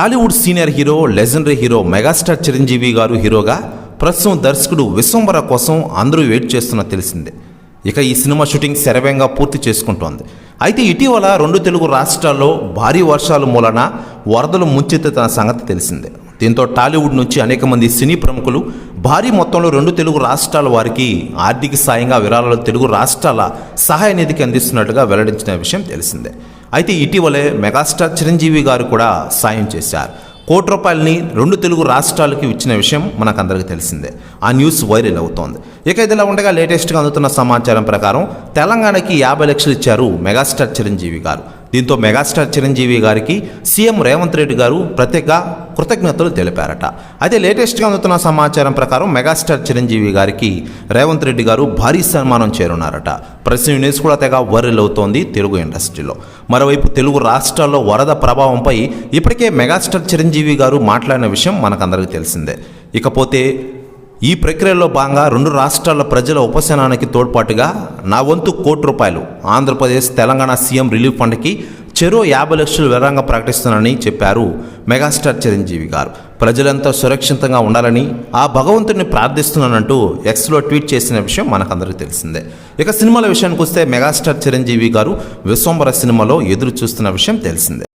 Tollywood senior hero legendary hero megastar Chiranjeevi garu హీరోగా ప్రస్తుతం దర్శకుడు విశ్వంబర కోసం అందరూ వెయిట్ చేస్తున్న తెలిసిందే. ఇక ఈ సినిమా షూటింగ్ శరవేగంగా పూర్తి చేసుకుంటోంది. అయితే ఇటీవల రెండు తెలుగు రాష్ట్రాల్లో భారీ వర్షాల మూలన వరదలు ముంచెత్తుతున్న సంగతి తెలిసిందే. దీంతో టాలీవుడ్ నుంచి అనేక మంది సినీ ప్రముఖులు భారీ మొత్తంలో రెండు తెలుగు రాష్ట్రాల వారికి ఆర్థిక సాయంగా విరాళాలు తెలుగు రాష్ట్రాల సహాయ నిధికి అందిస్తున్నట్టుగా వెల్లడించిన విషయం తెలిసిందే. అయితే ఇటీవలే మెగాస్టార్ చిరంజీవి గారు కూడా సాయం చేశారు. కోటి రూపాయలని రెండు తెలుగు రాష్ట్రాలకు ఇచ్చిన విషయం మనకందరికీ తెలిసిందే. ఆ న్యూస్ వైరల్ అవుతోంది. ఇక ఇదిలా ఉండగా లేటెస్ట్గా అందుతున్న సమాచారం ప్రకారం తెలంగాణకి యాభై లక్షలు ఇచ్చారు మెగాస్టార్ చిరంజీవి గారు. దీంతో మెగాస్టార్ చిరంజీవి గారికి సీఎం రేవంత్ రెడ్డి గారు ప్రత్యేక కృతజ్ఞతలు తెలిపారట. అయితే లేటెస్ట్గా అందుతున్న సమాచారం ప్రకారం మెగాస్టార్ చిరంజీవి గారికి రేవంత్ రెడ్డి గారు భారీ సన్మానం చేరున్నారట. ప్రస్తుతం న్యూస్ కూడా తెగ వర్రెల్ అవుతోంది తెలుగు ఇండస్ట్రీలో. మరోవైపు తెలుగు రాష్ట్రాల్లో వరద ప్రభావంపై ఇప్పటికే మెగాస్టార్ చిరంజీవి గారు మాట్లాడిన విషయం మనకందరికీ తెలిసిందే. ఇకపోతే ఈ ప్రక్రియలో భాగంగా రెండు రాష్ట్రాల ప్రజల ఉపశమనానికి తోడ్పాటుగా నా వంతు కోటి రూపాయలు ఆంధ్రప్రదేశ్ తెలంగాణ సీఎం రిలీఫ్ ఫండ్కి చెరో యాభై లక్షలు వివరంగా ప్రకటిస్తున్నానని చెప్పారు మెగాస్టార్ చిరంజీవి గారు. ప్రజలంతా సురక్షితంగా ఉండాలని ఆ భగవంతుడిని ప్రార్థిస్తున్నానంటూ ఎక్స్లో ట్వీట్ చేసిన విషయం మనకందరికీ తెలిసిందే. ఇక సినిమాల విషయానికి వస్తే మెగాస్టార్ చిరంజీవి గారు విశ్వంబర సినిమాలో ఎదురు చూస్తున్న విషయం తెలిసిందే.